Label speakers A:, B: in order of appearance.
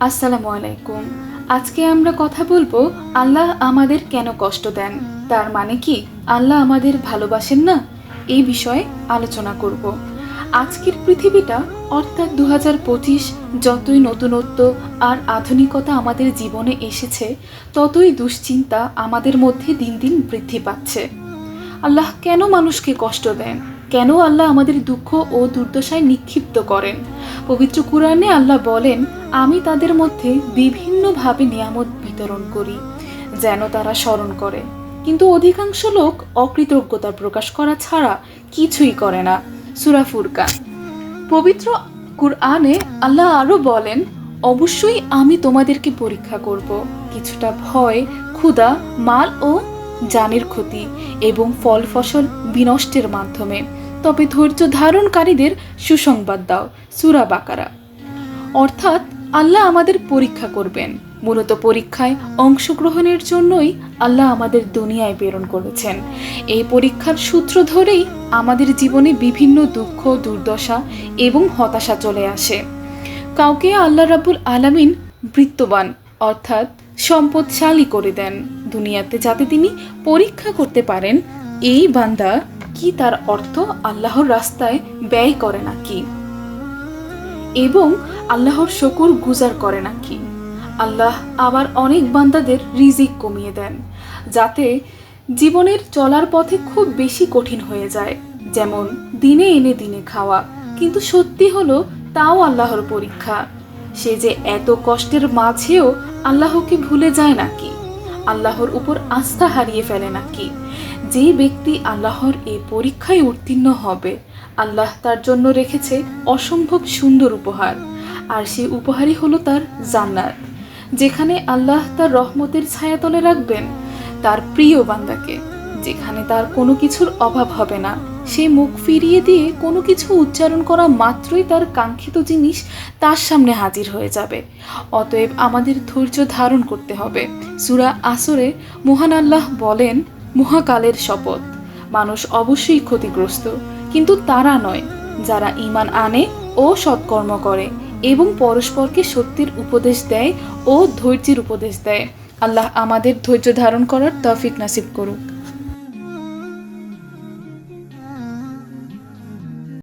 A: আসসালামু আলাইকুম। আজকে আমরা কথা বলব, আল্লাহ আমাদের কেন কষ্ট দেন? তার মানে কি, আল্লাহ আমাদের ভালোবাসেন না? এই বিষয়ে আলোচনা করব। আজকের পৃথিবীটা, অর্থাৎ দু হাজার পঁচিশ, যতই নতুনত্ব আর আধুনিকতা আমাদের জীবনে এসেছে, ততই দুশ্চিন্তা আমাদের মধ্যে দিন দিন বৃদ্ধি পাচ্ছে। আল্লাহ কেন মানুষকে কষ্ট দেন? কেন আল্লাহ আমাদের দুঃখ ও দুর্দশায় নিক্ষিপ্ত করেন? পবিত্র কুরআনে আল্লাহ বলেন, আমি তাদের মধ্যে বিভিন্নভাবে নিয়ামত বিতরণ করি, যেন তারা স্মরণ করে। কিন্তু অধিকাংশ লোক অকৃতজ্ঞতা প্রকাশ করা ছাড়া কিছুই করে না। সুরা ফুরকান। পবিত্র কুরআনে আল্লাহ আরও বলেন, অবশ্যই আমি তোমাদেরকে পরীক্ষা করব। কিছুটা ভয়, ক্ষুধা, মাল ও জানের ক্ষতি এবং ফল ফসল বিনষ্টের মাধ্যমে। তবে ধৈর্য ধারণকারীদের সুসংবাদ দাও, সুরা বাকারা। অর্থাৎ আল্লাহ আমাদের পরীক্ষা করবেন। মূলত পরীক্ষায় অংশগ্রহণের জন্যই আল্লাহ আমাদের দুনিয়ায় প্রেরণ করেছেন। এই পরীক্ষার সূত্র ধরেই আমাদের জীবনে বিভিন্ন দুঃখ, দুর্দশা এবং হতাশা চলে আসে। কাউকে আল্লাহ রাবুল আলামিন বৃত্তবান অর্থাৎ সম্পদশালী করে দেন। দুনিয়াতে যাতে তিনি পরীক্ষা করতে পারেন, এই বান্দা কি তার অর্থ আল্লাহর রাস্তায় ব্যয় করে নাকি? এবং আল্লাহর শকুর গুজার করে নাকি? আল্লাহ আবার অনেক বান্দাদের রিজিক কমিয়ে দেন, যাতে জীবনের চলার পথে খুব বেশি কঠিন হয়ে যায়, যেমন দিনে এনে দিনে খাওয়া। কিন্তু সত্যি হলো, তাও আল্লাহর পরীক্ষা। সে যে এত কষ্টের মাঝেও আল্লাহকে ভুলে যায় নাকি? আল্লাহর উপর আস্থা হারিয়ে ফেলে নাকি? যে ব্যক্তি আল্লাহর এই পরীক্ষায় উত্তীর্ণ হবে, আল্লাহ তার জন্য রেখেছে অসম্ভব সুন্দর উপহার, আর সেই উপহারই হলো তার জান্নাত, যেখানে আল্লাহ তার রহমতের ছায়াতলে রাখবেন তার প্রিয় বান্দাকে, যেখানে তার কোনো কিছুর অভাব হবে না। সে মুখ ফিরিয়ে দিয়ে কোনো কিছু উচ্চারণ করা মাত্রই তার কাঙ্ক্ষিত জিনিস তার সামনে হাজির হয়ে যাবে। অতএব আমাদের ধৈর্য ধারণ করতে হবে। সুরা আসরে মহান আল্লাহ বলেন, মহাকালের শপথ। মানুষ অবশ্যই ক্ষতিগ্রস্ত, কিন্তু তারা নয়। যারা ঈমান আনে ও সৎকর্ম করে এবং পরস্পরকে সত্যের উপদেশ দেয় ও ধৈর্যের উপদেশ দেয়। আল্লাহ আমাদের ধৈর্য ধারণ করার তফিক নাসিব করুক।